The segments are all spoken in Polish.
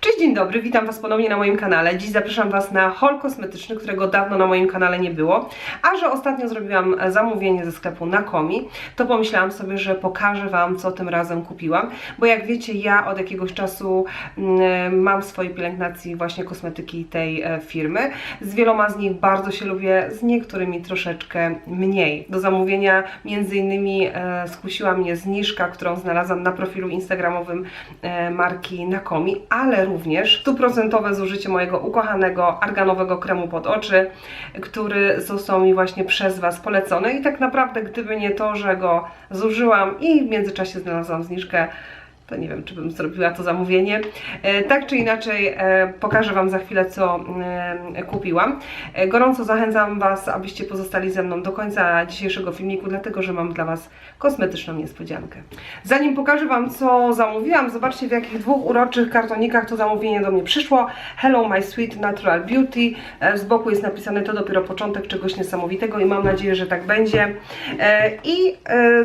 Cześć, dzień dobry, witam Was ponownie na moim kanale. Dziś zapraszam Was na haul kosmetyczny, którego dawno na moim kanale nie było. A że ostatnio zrobiłam zamówienie ze sklepu Nakomi, to pomyślałam sobie, że pokażę Wam, co tym razem kupiłam. Bo jak wiecie, ja od jakiegoś czasu mm, mam w swojej pielęgnacji właśnie kosmetyki tej e, firmy. Z wieloma z nich bardzo się lubię, z niektórymi troszeczkę mniej. Do zamówienia między innymi e, skusiła mnie zniżka, którą znalazłam na profilu instagramowym e, marki Nakomi, ale również stuprocentowe zużycie mojego ukochanego arganowego kremu pod oczy, który został mi właśnie przez Was polecony. I tak naprawdę gdyby nie to, że go zużyłam i w międzyczasie znalazłam zniżkę, to nie wiem, czy bym zrobiła to zamówienie. E, tak czy inaczej, e, pokażę Wam za chwilę, co e, kupiłam. Gorąco zachęcam Was, abyście pozostali ze mną do końca dzisiejszego filmiku, dlatego że mam dla Was kosmetyczną niespodziankę. Zanim pokażę Wam, co zamówiłam, zobaczcie w jakich dwóch uroczych kartonikach to zamówienie do mnie przyszło. Hello My Sweet Natural Beauty. Z boku jest napisane, to dopiero początek czegoś niesamowitego i mam nadzieję, że tak będzie. I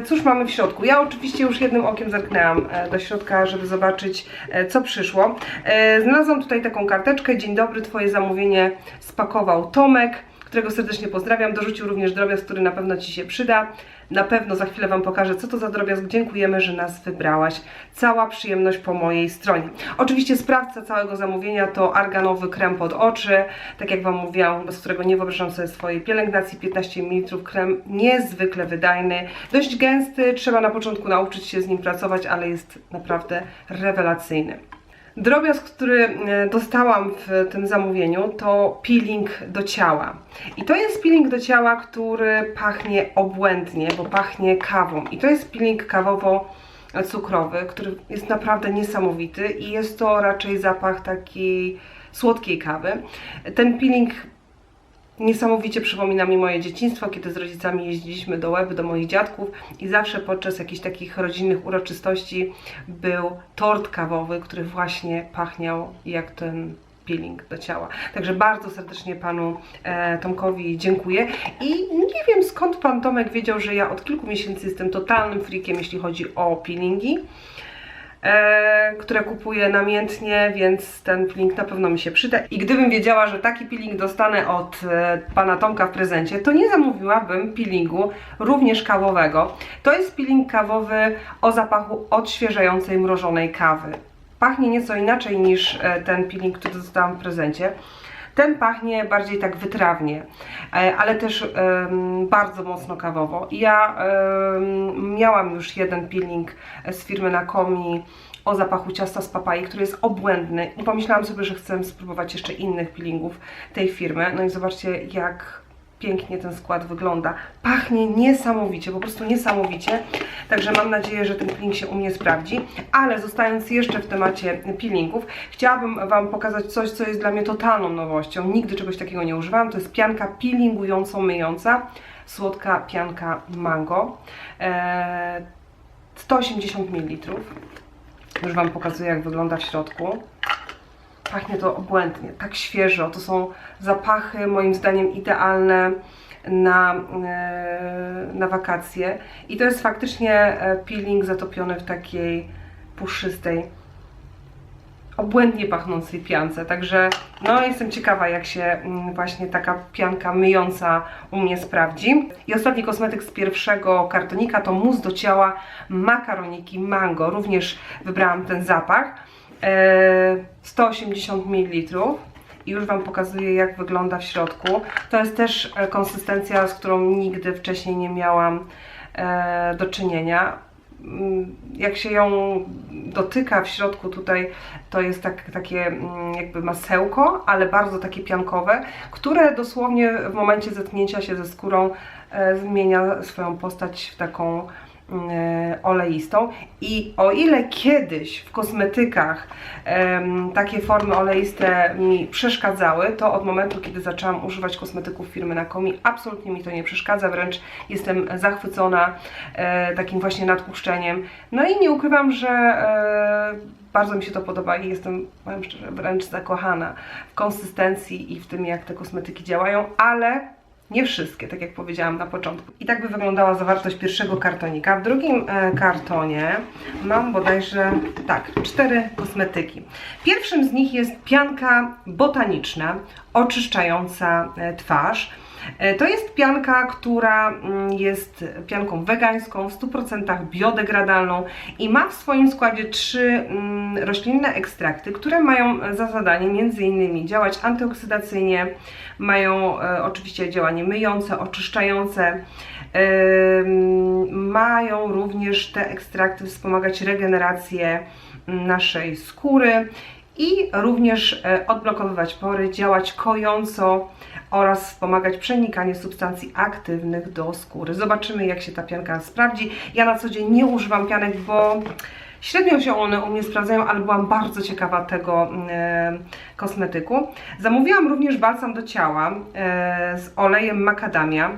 cóż mamy w środku? Ja oczywiście już jednym okiem zerknęłam do środka, żeby zobaczyć, e, co przyszło. E, Znalazłam tutaj taką karteczkę. Dzień dobry, Twoje zamówienie spakował Tomek, którego serdecznie pozdrawiam. Dorzucił również drobiazg, który na pewno Ci się przyda. Na pewno za chwilę Wam pokażę, co to za drobiazg. Dziękujemy, że nas wybrałaś. Cała przyjemność po mojej stronie. Oczywiście sprawca całego zamówienia to arganowy krem pod oczy. Tak jak Wam mówiłam, bez którego nie wyobrażam sobie swojej pielęgnacji. 15 ml krem niezwykle wydajny, dość gęsty. Trzeba na początku nauczyć się z nim pracować, ale jest naprawdę rewelacyjny. Drobiazg, który e, dostałam w tym zamówieniu, to peeling do ciała. I to jest peeling do ciała, który pachnie obłędnie, bo pachnie kawą. I to jest peeling kawowo-cukrowy, który jest naprawdę niesamowity i jest to raczej zapach takiej słodkiej kawy. Ten peeling Niesamowicie przypomina mi moje dzieciństwo, kiedy z rodzicami jeździliśmy do Łeby, do moich dziadków i zawsze podczas jakichś takich rodzinnych uroczystości był tort kawowy, który właśnie pachniał jak ten peeling do ciała. Także bardzo serdecznie panu e, Tomkowi dziękuję i nie wiem skąd pan Tomek wiedział, że ja od kilku miesięcy jestem totalnym freakiem, jeśli chodzi o peelingi które kupuję namiętnie, więc ten peeling na pewno mi się przyda. I gdybym wiedziała, że taki peeling dostanę od e, pana Tomka w prezencie, to nie zamówiłabym peelingu również kawowego. To jest peeling kawowy o zapachu odświeżającej mrożonej kawy. Pachnie nieco inaczej niż e, ten peeling, który dostałam w prezencie. Ten pachnie bardziej tak wytrawnie, e, ale też bardzo mocno kawowo. Ja miałam już jeden peeling z firmy Nakomi o zapachu ciasta z papai, który jest obłędny i pomyślałam sobie, że chcę spróbować jeszcze innych peelingów tej firmy. No i zobaczcie jak pięknie ten skład wygląda. Pachnie niesamowicie, po prostu niesamowicie. Także mam nadzieję, że ten peeling się u mnie sprawdzi. Ale zostając jeszcze w temacie peelingów, chciałabym Wam pokazać coś, co jest dla mnie totalną nowością. Nigdy czegoś takiego nie używałam. To jest pianka peelingująco-myjąca. Słodka pianka mango. Eee, 180 ml. Już Wam pokazuję, jak wygląda w środku. Pachnie to obłędnie, tak świeżo. To są zapachy moim zdaniem idealne na, e, na wakacje. I to jest faktycznie e, peeling zatopiony w takiej puszystej, obłędnie pachnącej piance. Także no jestem ciekawa, jak się mm, właśnie taka pianka myjąca u mnie sprawdzi. I ostatni kosmetyk z pierwszego kartonika to mus do ciała makaroniki mango. Również wybrałam ten zapach. E, 180 ml i już Wam pokazuję jak wygląda w środku. To jest też e, konsystencja, z którą nigdy wcześniej nie miałam e, do czynienia. Mm, Jak się ją dotyka w środku tutaj, to jest tak, takie mm, jakby masełko, ale bardzo takie piankowe, które dosłownie w momencie zetknięcia się ze skórą e, zmienia swoją postać w taką e, oleistą i o ile kiedyś w kosmetykach em, takie formy oleiste mi przeszkadzały, to od momentu, kiedy zaczęłam używać kosmetyków firmy Nakomi, absolutnie mi to nie przeszkadza, wręcz jestem zachwycona e, takim właśnie nadpuszczeniem. No i nie ukrywam, że e, bardzo mi się to podoba i jestem, powiem szczerze, wręcz zakochana w konsystencji i w tym, jak te kosmetyki działają, ale Nie wszystkie, tak jak powiedziałam na początku. I tak by wyglądała zawartość pierwszego kartonika. W drugim e, kartonie mam bodajże, tak, cztery kosmetyki. Pierwszym z nich jest pianka botaniczna, oczyszczająca e, twarz. E, To jest pianka, która mm, jest pianką wegańską, w 100% biodegradalną i ma w swoim składzie trzy mm, roślinne ekstrakty, które mają za zadanie innymi działać antyoksydacyjnie, mają e, oczywiście działanie myjące, oczyszczające, mają również te ekstrakty wspomagać regenerację naszej skóry i również e, odblokowywać pory, działać kojąco oraz wspomagać przenikanie substancji aktywnych do skóry. Zobaczymy, jak się ta pianka sprawdzi. Ja na co dzień nie używam pianek, bo średnio się one u mnie sprawdzają, ale byłam bardzo ciekawa tego e, kosmetyku. Zamówiłam również balsam do ciała e, z olejem macadamia.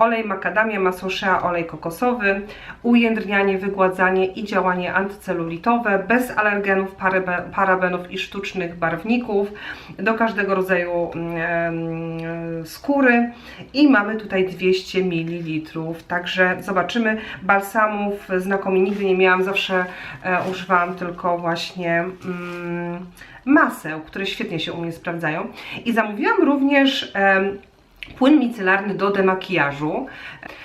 Olej makadamia, masło shea, olej kokosowy, ujędrnianie, wygładzanie i działanie antycelulitowe, bez alergenów, parabe- parabenów i sztucznych barwników, do każdego rodzaju mm, skóry. I mamy tutaj 200 ml, także zobaczymy, balsamów znakomi nigdy nie miałam, zawsze e, używałam tylko właśnie mm, maseł, które świetnie się u mnie sprawdzają. I zamówiłam również Płyn micelarny do demakijażu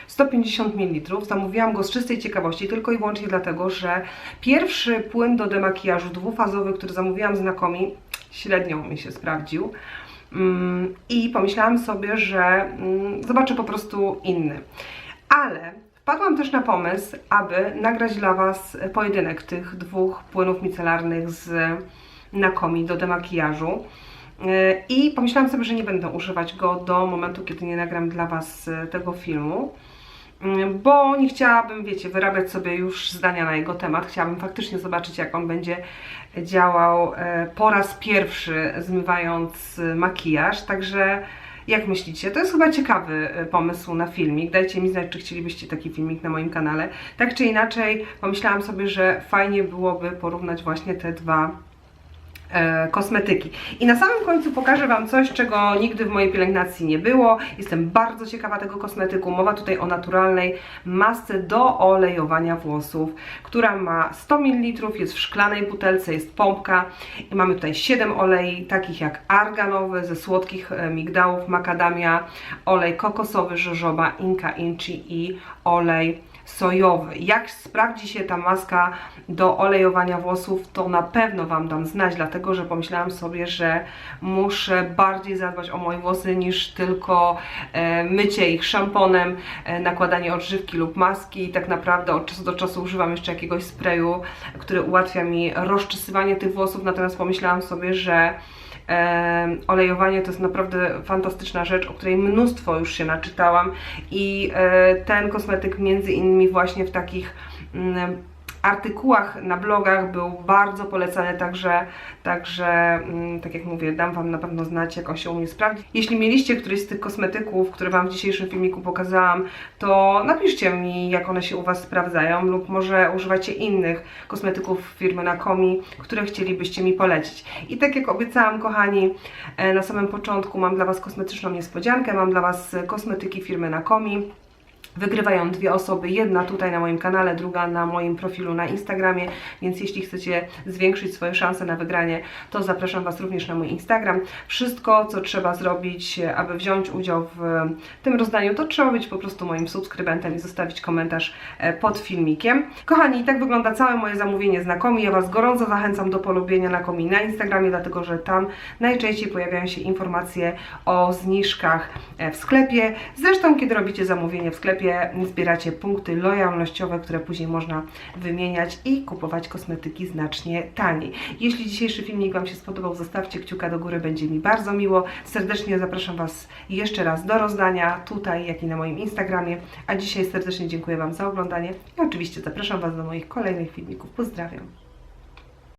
150 ml. Zamówiłam go z czystej ciekawości, tylko i wyłącznie dlatego, że pierwszy płyn do demakijażu dwufazowy, który zamówiłam z Nakomi, średnio mi się sprawdził. Mm, I pomyślałam sobie, że mm, zobaczę po prostu inny. Ale wpadłam też na pomysł, aby nagrać dla Was pojedynek tych dwóch płynów micelarnych z Nakomi do demakijażu. Yy, I pomyślałam sobie, że nie będę używać go do momentu, kiedy nie nagram dla Was y, tego filmu, Yy, bo nie chciałabym, wiecie, wyrabiać sobie już zdania na jego temat. Chciałabym faktycznie zobaczyć, jak on będzie działał y, po raz pierwszy, zmywając makijaż. Także jak myślicie? To jest chyba ciekawy pomysł na filmik. Dajcie mi znać, czy chcielibyście taki filmik na moim kanale. Tak czy inaczej, pomyślałam sobie, że fajnie byłoby porównać właśnie te dwa e, kosmetyki. I na samym końcu pokażę Wam coś, czego nigdy w mojej pielęgnacji nie było. Jestem bardzo ciekawa tego kosmetyku. Mowa tutaj o naturalnej masce do olejowania włosów, która ma 100 ml, jest w szklanej butelce, jest pompka i mamy tutaj 7 olei, takich jak arganowy, ze słodkich e, migdałów, makadamia, olej kokosowy, żożoba, inka inchi i olej sojowy. Jak sprawdzi się ta maska do olejowania włosów, to na pewno Wam dam znać, dlatego że pomyślałam sobie, że muszę bardziej zadbać o moje włosy niż tylko e, mycie ich szamponem, e, nakładanie odżywki lub maski i tak naprawdę od czasu do czasu używam jeszcze jakiegoś sprayu, który ułatwia mi rozczesywanie tych włosów, natomiast pomyślałam sobie, że olejowanie to jest naprawdę fantastyczna rzecz, o której mnóstwo już się naczytałam i e, ten kosmetyk między innymi właśnie w takich mm, artykułach na blogach był bardzo polecany, także, także mm, tak jak mówię, dam Wam na pewno znać, jak on się u mnie sprawdzi. Jeśli mieliście któryś z tych kosmetyków, które Wam w dzisiejszym filmiku pokazałam, to napiszcie mi, jak one się u Was sprawdzają, lub może używacie innych kosmetyków firmy Nakomi, które chcielibyście mi polecić. I tak jak obiecałam, kochani, e, na samym początku mam dla Was kosmetyczną niespodziankę, mam dla Was kosmetyki firmy Nakomi. Wygrywają dwie osoby, jedna tutaj na moim kanale, druga na moim profilu na Instagramie, więc jeśli chcecie zwiększyć swoje szanse na wygranie, to zapraszam Was również na mój Instagram. Wszystko, co trzeba zrobić, aby wziąć udział w tym rozdaniu, to trzeba być po prostu moim subskrybentem i zostawić komentarz e, pod filmikiem. Kochani, tak wygląda całe moje zamówienie z Nakomi. Ja Was gorąco zachęcam do polubienia Nakomi na Instagramie, dlatego że tam najczęściej pojawiają się informacje o zniżkach e, w sklepie. Zresztą, kiedy robicie zamówienie w sklepie, zbieracie punkty lojalnościowe, które później można wymieniać i kupować kosmetyki znacznie taniej. Jeśli dzisiejszy filmik Wam się spodobał, zostawcie kciuka do góry, będzie mi bardzo miło. Serdecznie zapraszam Was jeszcze raz do rozdania tutaj, jak i na moim Instagramie. A dzisiaj serdecznie dziękuję Wam za oglądanie i oczywiście zapraszam Was do moich kolejnych filmików. Pozdrawiam.